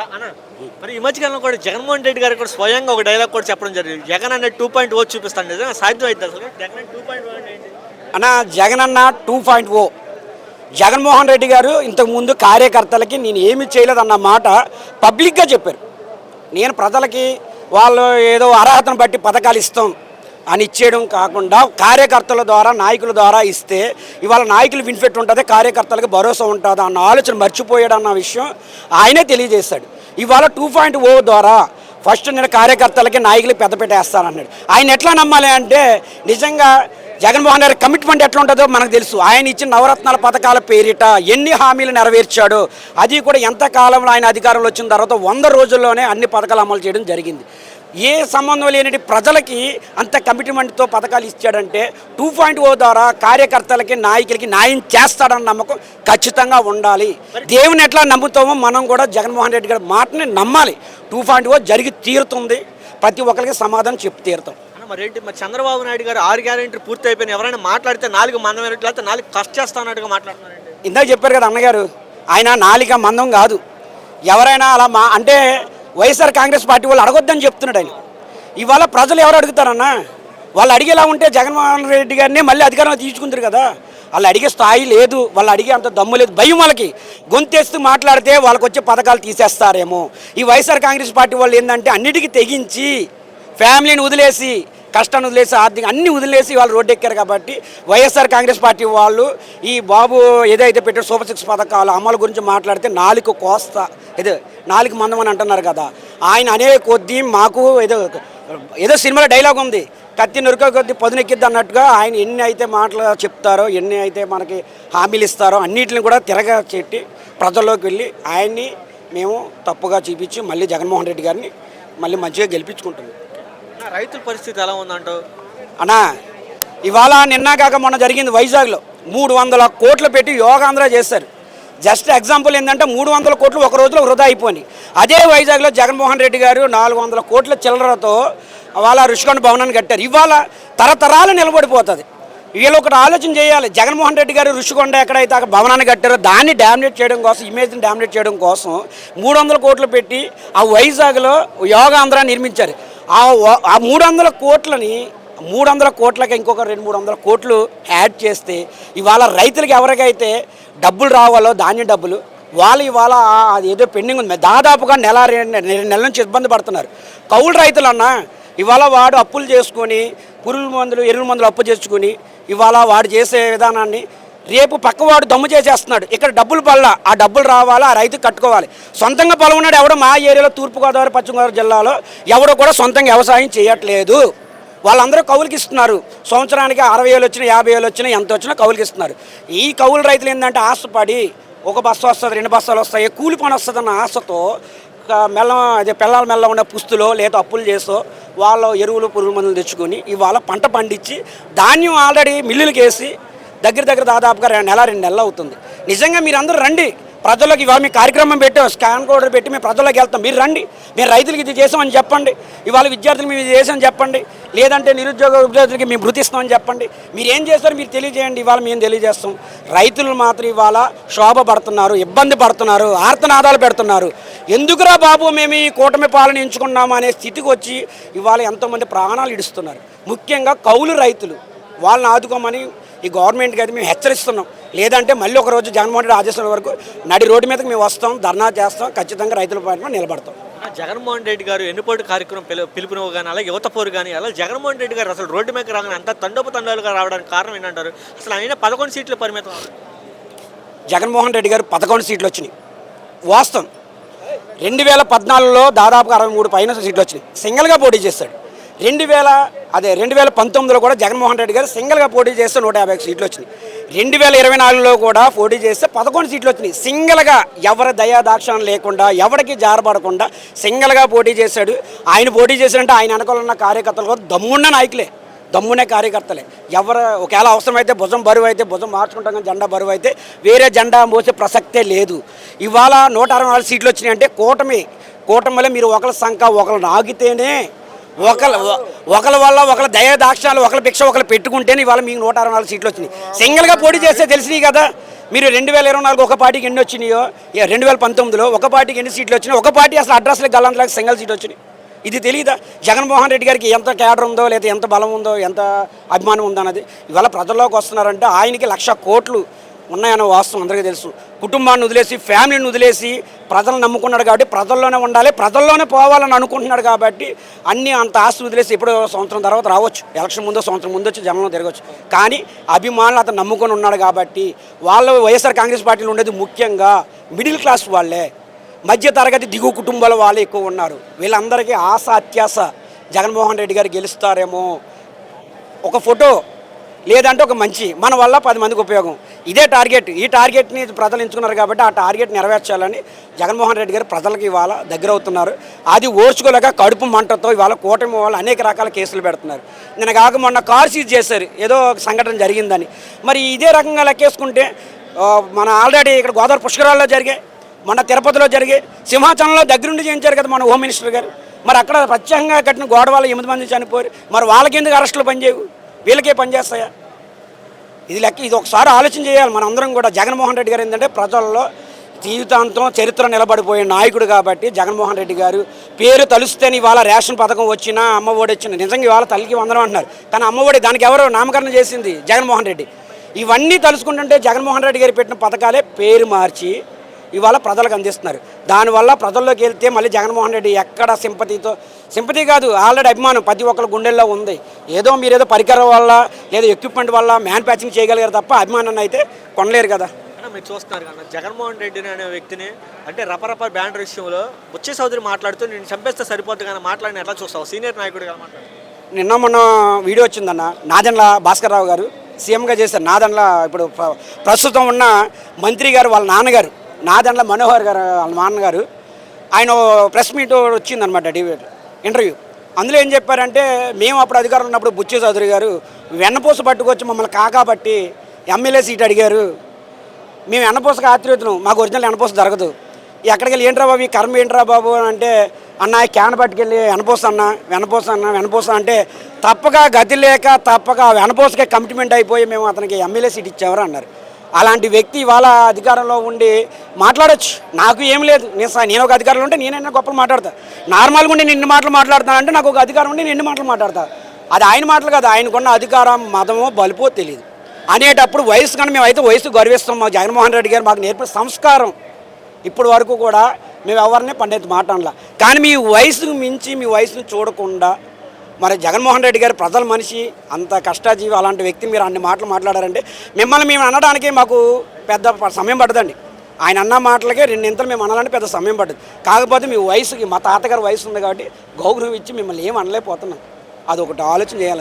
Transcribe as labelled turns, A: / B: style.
A: అన్న మరి ఈ మధ్యకాలంలో కూడా జగన్మోహన్ రెడ్డి గారు కూడా స్వయంగా ఒక డైలాగ్ కూడా చెప్పడం జరిగింది. జగన్ అనే టూ పాయింట్ ఓ చూపిస్తాను. నిజంగా సాధ్యం అవుతుంది అసలు. జగన్ టూ పాయింట్ ఓ అంటే
B: అన్న జగన్ అన్న two point O Jaganmohan Reddy గారు ఇంతకుముందు కార్యకర్తలకి నేను ఏమి చేయలేదన్న మాట పబ్లిక్గా చెప్పారు. నేను ప్రజలకి వాళ్ళు ఏదో అర్హతను బట్టి పథకాలు ఇస్తాం. అని ఇచ్చేయడం కాకుండా కార్యకర్తల ద్వారా నాయకుల ద్వారా ఇస్తే ఇవాళ నాయకులు వినిఫిట్ ఉంటుంది కార్యకర్తలకు భరోసా ఉంటుంది అన్న ఆలోచన మర్చిపోయాడు అన్న విషయం ఆయనే తెలియజేశాడు. ఇవాళ టూ పాయింట్ ఓ ద్వారా ఫస్ట్ నేను కార్యకర్తలకి నాయకులు పెద్ద పెట్టేస్తానన్నాడు ఆయన ఎట్లా నమ్మాలి అంటే నిజంగా జగన్మోహన్ గారి కమిట్మెంట్ ఎట్లా ఉంటుందో మనకు తెలుసు. ఆయన ఇచ్చిన నవరత్నాల పథకాల పేరిట ఎన్ని హామీలు నెరవేర్చాడో అది కూడా ఎంత కాలంలో ఆయన అధికారంలో వచ్చిన తర్వాత వంద రోజుల్లోనే అన్ని పథకాలు అమలు చేయడం జరిగింది. ఏ సంబంధం లేని ప్రజలకి అంత కమిట్మెంట్తో పథకాలు ఇచ్చాడంటే టూ పాయింట్ ఓ ద్వారా కార్యకర్తలకి నాయకులకి న్యాయం చేస్తాడన్న నమ్మకం ఖచ్చితంగా ఉండాలి. దేవుని ఎట్లా నమ్ముతామో మనం కూడా జగన్మోహన్ రెడ్డి గారి మాటని నమ్మాలి. టూ పాయింట్ ఓ జరిగి తీరుతుంది. ప్రతి ఒక్కరికి సమాధానం చెప్పి తీరుతాం.
A: అన్న మరి చంద్రబాబు నాయుడు గారు ఆరు గ్యారెంటీ పూర్తి అయిపోయిన ఎవరైనా మాట్లాడితే నాలుగు మందం లేకపోతే నాలుగు కష్ట చేస్తానట్టుగా మాట్లాడుతున్నారండి.
B: ఇందాక చెప్పారు కదా అన్నగారు ఆయన నాలిక మందం కాదు. ఎవరైనా అలా మా అంటే వైఎస్ఆర్ కాంగ్రెస్ పార్టీ వాళ్ళు అడగొద్దని చెప్తున్నాడు ఆయన. ఇవాళ ప్రజలు ఎవరు అడుగుతారన్నా? వాళ్ళు అడిగేలా ఉంటే జగన్మోహన్ రెడ్డి గారిని మళ్ళీ అధికారంలో తీసుకుంటారు కదా. వాళ్ళు అడిగే స్థాయి లేదు. వాళ్ళు అడిగే అంత దమ్ము లేదు. భయం వాళ్ళకి. గొంతేస్తూ మాట్లాడితే వాళ్ళకి వచ్చే పథకాలు తీసేస్తారేమో. ఈ వైఎస్ఆర్ కాంగ్రెస్ పార్టీ వాళ్ళు ఏంటంటే అన్నిటికీ తెగించి ఫ్యామిలీని వదిలేసి కష్టాన్ని వదిలేసి ఆర్థిక అన్ని వదిలేసి వాళ్ళు రోడ్డు ఎక్కారు కాబట్టి వైఎస్ఆర్ కాంగ్రెస్ పార్టీ వాళ్ళు ఈ బాబు ఏదైతే పెట్టారు సూపర్ సిక్స్ పథకాలు అమలు గురించి మాట్లాడితే నాలుగు కోస్తా. ఇదే నాలుగు మందం అని అంటున్నారు కదా. ఆయన అనే కొద్దీ మాకు ఏదో ఏదో సినిమాలో డైలాగ్ ఉంది. కత్తి నొరుక కొద్ది పదునెక్కిద్ది అన్నట్టుగా ఆయన ఎన్ని అయితే మాటలు చెప్తారో ఎన్ని అయితే మనకి హామీలు ఇస్తారో అన్నిటిని కూడా తిరగ చెట్టి ప్రజల్లోకి వెళ్ళి ఆయన్ని మేము తప్పుగా చూపించి మళ్ళీ జగన్మోహన్ రెడ్డి గారిని మళ్ళీ మంచిగా గెలిపించుకుంటాం
A: అన్న, రైతుల పరిస్థితి ఎలా ఉందంటావు?
B: అన్నా ఇవాళ నిన్న కాక మొన్న జరిగింది వైజాగ్లో మూడు వందల కోట్లు పెట్టి యోగాంధ్ర చేశారు. జస్ట్ ఎగ్జాంపుల్ ఏంటంటే మూడు వందల కోట్లు ఒక రోజులో వృధా అయిపోయినాయి. అదే వైజాగ్లో జగన్మోహన్ రెడ్డి గారు నాలుగు వందల కోట్ల చిల్లరతో వాళ్ళ రుషికొండ భవనాన్ని కట్టారు. ఇవాళ తరతరాలు నిలబడిపోతుంది. వీళ్ళు ఒకటి ఆలోచన చేయాలి. జగన్మోహన్ రెడ్డి గారు రుషికొండ ఎక్కడైతే ఆ భవనాన్ని కట్టారో దాన్ని డామినేట్ చేయడం కోసం ఇమేజ్ని డామినేట్ చేయడం కోసం మూడు వందల కోట్లు పెట్టి ఆ వైజాగ్లో యోగాంధ్ర నిర్మించారు. ఆ ఆ మూడు వందల కోట్లని మూడు వందల కోట్లకి ఇంకొక రెండు మూడు వందల కోట్లు యాడ్ చేస్తే ఇవాళ రైతులకు ఎవరికైతే డబ్బులు రావాలో ధాన్యం డబ్బులు వాళ్ళు ఇవాళ అది ఏదో పెండింగ్ ఉంది. దాదాపుగా నెల రెండు నెలల నుంచి ఇబ్బంది పడుతున్నారు. కౌలు రైతులన్నా ఇవాళ వాడు అప్పులు చేసుకొని పురుగుల మందులు ఎరువుల మందులు అప్పు చేసుకొని ఇవాళ వాడు చేసే విధానాన్ని రేపు పక్కవాడు దమ్ము చేసేస్తున్నాడు. ఇక్కడ డబ్బులు పల్ల ఆ డబ్బులు రావాలా? ఆ రైతు కట్టుకోవాలి. సొంతంగా పొలం ఉన్నాడు. ఎవడో మా ఏరియాలో తూర్పుగోదావరి పశ్చిమ గోదావరి జిల్లాలో ఎవడో కూడా సొంతంగా వ్యవసాయం చేయట్లేదు. వాళ్ళందరూ కౌలుకి ఇస్తున్నారు. సంవత్సరానికి అరవై వేలు వచ్చినా యాభై వేలు వచ్చినా ఎంత వచ్చినా కౌలుకి ఇస్తున్నారు. ఈ కౌలు రైతులు ఏంటంటే ఆశపడి ఒక బస్సు వస్తుంది రెండు బస్సాలు వస్తాయి కూలి పని వస్తుందన్న ఆశతో మెల్ల మెల్లం అదే పిల్లల మెల్ల ఉన్న పుస్తులో లేదా అప్పులు చేసో వాళ్ళ ఎరువులు పురుగు మందులు తెచ్చుకొని ఇవాళ పంట పండించి ధాన్యం ఆల్రెడీ మిల్లులకి వేసి దగ్గర దగ్గర దాదాపుగా రెండు నెల రెండు నెలలు అవుతుంది. నిజంగా మీరు అందరూ రండి. ప్రజలకు ఇవాళ మీ కార్యక్రమం పెట్టాం స్కాన్ కోడ్ పెట్టి మేము ప్రజలకు వెళ్తాం. మీరు రండి. మీరు రైతులకి ఇది చేసామని చెప్పండి. ఇవాళ విద్యార్థులు మేము ఇది చేసామని చెప్పండి. లేదంటే నిరుద్యోగ విద్యార్థులకి మేము భృతిస్తామని చెప్పండి. మీరు ఏం చేస్తారో మీరు తెలియజేయండి. ఇవాళ మేము తెలియజేస్తాం. రైతులు మాత్రం ఇవాళ శోభ పడుతున్నారు ఇబ్బంది పడుతున్నారు ఆర్తనాదాలు పెడుతున్నారు. ఎందుకురా బాబు మేము ఈ కూటమి పాలన ఎంచుకున్నాము అనే స్థితికి వచ్చి ఇవాళ ఎంతోమంది ప్రాణాలు ఇడుస్తున్నారు. ముఖ్యంగా కౌలు రైతులు. వాళ్ళని ఆదుకోమని ఈ గవర్నమెంట్కి అయితే మేము హెచ్చరిస్తున్నాం. లేదంటే మళ్ళీ ఒక రోజు జగన్మోహన్ రెడ్డి ఆదేశాల వరకు నడి రోడ్డు మీదకి మేము వస్తాం ధర్నా చేస్తాం ఖచ్చితంగా రైతుల పైన నిలబడతాం.
A: జగన్మోహన్ రెడ్డి గారు ఎన్నిపోటు కార్యక్రమం పిలు పిలుపునివ్వ కానీ అలాగే యువత పోరు కానీ అలా జగన్మోహన్ రెడ్డి గారు అసలు రోడ్డు మీద రాగానే అంత తండోపు తండాలుగా రావడానికి కారణం ఏంటంటారు? అసలు ఆయన పదకొండు సీట్లు పరిమితం
B: జగన్మోహన్ రెడ్డి గారు పదకొండు సీట్లు వచ్చినాయి. వాస్తవం. రెండు వేల పద్నాలుగులో దాదాపుగా అరవై మూడు పైన సీట్లు వచ్చినాయి. సింగిల్గా పోటీ చేస్తాడు రెండు వేల అదే రెండు వేల పంతొమ్మిదిలో కూడా జగన్మోహన్ రెడ్డి గారు సింగిల్గా పోటీ చేస్తే నూట యాభై సీట్లు వచ్చినాయి. రెండు వేల ఇరవై నాలుగులో కూడా పోటీ చేస్తే పదకొండు సీట్లు వచ్చినాయి. సింగిల్గా ఎవరి దయాదాక్షణం లేకుండా ఎవరికి జారపడకుండా సింగిల్గా పోటీ చేశాడు. ఆయన పోటీ చేశాడంటే ఆయన వెనకాల ఉన్న కార్యకర్తలు కూడా దమ్మున్న నాయకులే. దమ్మునే కార్యకర్తలే. ఎవరు ఒకవేళ అవసరమైతే భుజం బరువు అయితే భుజం మార్చుకుంటాం కానీ జెండా బరువు అయితే వేరే జెండా మోసే ప్రసక్తే లేదు. ఇవాళ నూట అరవై నాలుగు సీట్లు వచ్చినాయి అంటే కూటమి కూటమిలో మీరు ఒకళ్ళ సంఖ ఒకళ్ళు నాగితేనే ఒకళ్ళ ఒకళ్ళ వల్ల ఒకళ్ళ దయదాక్షాలు ఒకళ్ళ భిక్ష ఒకళ్ళు పెట్టుకుంటేనే ఇవాళ మీకు నూట అరవై నాలుగు సీట్లు వచ్చినాయి. సింగిల్గా పోటీ చేస్తే తెలిసినాయి కదా. మీరు రెండు వేల ఇరవై నాలుగు ఒక పార్టీకి ఎన్ని వచ్చినాయో? రెండు వేల పంతొమ్మిదిలో ఒక పార్టీకి ఎన్ని సీట్లు వచ్చినాయి? ఒక పార్టీ అసలు అడ్రస్లకు గల్లంతలకు సింగిల్ సీట్ వచ్చినాయి. ఇది తెలియదా జగన్మోహన్ రెడ్డి గారికి ఎంత కేడర్ ఉందో లేదా ఎంత బలం ఉందో ఎంత అభిమానం ఉందో అన్నది ఇవాళ ప్రజల్లోకి వస్తున్నారంటే ఆయనకి లక్ష కోట్లు ఉన్నాయన్న వాస్తవం అందరికీ తెలుసు. కుటుంబాన్ని వదిలేసి ఫ్యామిలీని వదిలేసి ప్రజలను నమ్ముకున్నాడు కాబట్టి ప్రజల్లోనే ఉండాలి ప్రజల్లోనే పోవాలని అనుకుంటున్నాడు కాబట్టి అన్ని అంత ఆస్తి వదిలేసి ఎప్పుడో సంవత్సరం తర్వాత రావచ్చు. ఎలక్షన్ ముందో సంవత్సరం ముందు వచ్చి జనంలో తిరగచ్చు కానీ అభిమానులు అతను నమ్ముకొని ఉన్నాడు కాబట్టి వాళ్ళు వైఎస్ఆర్ కాంగ్రెస్ పార్టీలో ఉండేది ముఖ్యంగా మిడిల్ క్లాస్ వాళ్ళే. మధ్య తరగతి దిగువ కుటుంబాల వాళ్ళు ఎక్కువ ఉన్నారు. వీళ్ళందరికీ ఆశ అత్యాశ జగన్మోహన్ రెడ్డి గారు గెలుస్తారేమో. ఒక ఫోటో లేదంటే ఒక మంచి మన వల్ల పది మందికి ఉపయోగం. ఇదే టార్గెట్. ఈ టార్గెట్ని ప్రజలు ఎంచుకున్నారు కాబట్టి ఆ టార్గెట్ నెరవేర్చాలని జగన్మోహన్ రెడ్డి గారు ప్రజలకు ఇవాళ దగ్గర అవుతున్నారు. అది ఓర్చుకోలేక కడుపు మంటతో ఇవాళ కూటమి వాళ్ళు అనేక రకాల కేసులు పెడుతున్నారు. నేను కాక మొన్న కార్ సీజ్ చేశారు. ఏదో ఒక సంఘటన జరిగిందని. మరి ఇదే రకంగా లెక్కేసుకుంటే మన ఆల్రెడీ ఇక్కడ గోదావరి పుష్కరాల్లో జరిగాయి. మొన్న తిరుపతిలో జరిగాయి. సింహాచలంలో దగ్గరుండి చేయించారు కదా మన హోమ్ మినిస్టర్ గారు. మరి అక్కడ ప్రత్యేకంగా కట్టిన గోడ వాళ్ళ ఎనిమిది మంది చనిపోయారు. మరి వాళ్ళకి ఎందుకు అరెస్టులు పనిచేయవు? వీళ్ళకే పనిచేస్తాయా? ఇది లెక్క ఇది ఒకసారి ఆలోచన చేయాలి. మన అందరం కూడా జగన్మోహన్ రెడ్డి గారు ఏంటంటే ప్రజల్లో జీవితాంతం చరిత్ర నిలబడిపోయే నాయకుడు కాబట్టి జగన్మోహన్ రెడ్డి గారు పేరు తలుస్తేనే ఇవాళ రేషన్ పథకం వచ్చినా అమ్మఒడి వచ్చినా నిజంగా ఇవాళ తల్లికి వందనం అంటున్నారు. కానీ అమ్మఒడి దానికి ఎవరు నామకరణం చేసింది జగన్మోహన్ రెడ్డి. ఇవన్నీ తలుసుకుంటుంటే జగన్మోహన్ రెడ్డి గారు పెట్టిన పథకాలే పేరు మార్చి ఇవాళ ప్రజలకు అందిస్తున్నారు. దానివల్ల ప్రజల్లోకి వెళ్తే మళ్ళీ జగన్మోహన్ రెడ్డి ఎక్కడ సింపతితో సింపతి కాదు ఆల్రెడీ అభిమానం ప్రతి ఒక్కరి గుండెల్లో ఉంది. ఏదో మీరు ఏదో పరికరం వల్ల లేదా ఎక్విప్మెంట్ వల్ల మ్యానుఫ్యాక్చరింగ్ చేయగలిగారు తప్ప అభిమానాన్ని అయితే కొనలేరు కదా.
A: మీరు చూస్తున్నారు కదా జగన్మోహన్ రెడ్డిని అనే వ్యక్తిని అంటే రపరప బ్యాండ్ విషయంలో బుచ్చి చౌదరి మాట్లాడుతూ నేను చంపేస్తే సరిపోద్ది కానీ మాట్లాడిన ఎట్లా చూస్తావు? సీనియర్ నాయకుడిగా మాట్లాడు.
B: నిన్న మొన్న వీడియో వచ్చిందన్న నాదెండ్ల భాస్కర్ రావు గారు సీఎంగా చేశారు. నాదెండ్ల ఇప్పుడు ప్ర- ప్రస్తుతం ఉన్న మంత్రి గారు వాళ్ళ నాన్నగారు. నాదెండ్ల మనోహర్ గారు వాళ్ళ నాన్నగారు ఆయన ప్రెస్ మీట్ వచ్చిందనమాట డిబేట్ ఇంటర్వ్యూ. అందులో ఏం చెప్పారంటే మేము అప్పుడు అధికారులు ఉన్నప్పుడు బుచ్చి చౌదరి గారు వెన్నపూస పట్టుకొచ్చి మమ్మల్ని కాకాబట్టి ఎమ్మెల్యే సీట్ అడిగారు. మేము ఎన్నపోసకు ఆత్రుతున్నాం మాకు ఒరిజినల్ ఎన్నపోస జరగదు ఎక్కడికి వెళ్ళి ఏంట్రా బాబు ఈ కర్మ ఏంట్రా బాబు? అని అంటే అన్న క్యాన్ పట్టుకెళ్ళి వెనపోస అన్న వెనపోస అన్న వెనపోస అంటే తప్పక గతి లేక తప్పక వెనపూసకే వెనపోసకే కమిట్మెంట్ అయిపోయి మేము అతనికి ఎమ్మెల్యే సీట్ ఇచ్చేవారు అన్నారు. అలాంటి వ్యక్తి ఇవాళ అధికారంలో ఉండి మాట్లాడచ్చు. నాకు ఏం లేదు. నేను నేను ఒక అధికారంలో ఉంటే నేనైనా గొప్పలు మాట్లాడతా. నార్మల్గా ఉండి నిన్ను మాటలు మాట్లాడతానంటే నాకు ఒక అధికారం ఉండి నిన్ను మాటలు మాట్లాడతా. అది ఆయన మాటలు కాదు. ఆయనకున్న అధికారం మతమో బలుపో తెలియదు అనేటప్పుడు వయసు కానీ మేమైతే వయసు గర్విస్తాం. మా జగన్మోహన్ రెడ్డి గారు మాకు నేర్పిన సంస్కారం. ఇప్పటి వరకు కూడా మేము ఎవరిని మాట అనలా కానీ మీ వయసుకు మించి మీ వయసును చూడకుండా మరి జగన్మోహన్ రెడ్డి గారు ప్రజల మనిషి అంత కష్టాజీవి అలాంటి వ్యక్తి మీరు అన్ని మాటలు మాట్లాడారంటే మిమ్మల్ని మేము అనడానికి మాకు పెద్ద సమయం పడదండి. ఆయన అన్న మాటలకే రెండింతలు మేము అనాలంటే పెద్ద సమయం పడుతుంది కాకపోతే మీ వయసుకి మా తాతగారి వయసు ఉంది కాబట్టి గౌరవం ఇచ్చి మిమ్మల్ని ఏం అనలేకపోతున్నాం. అదొకటి ఆలోచన చేయాలి.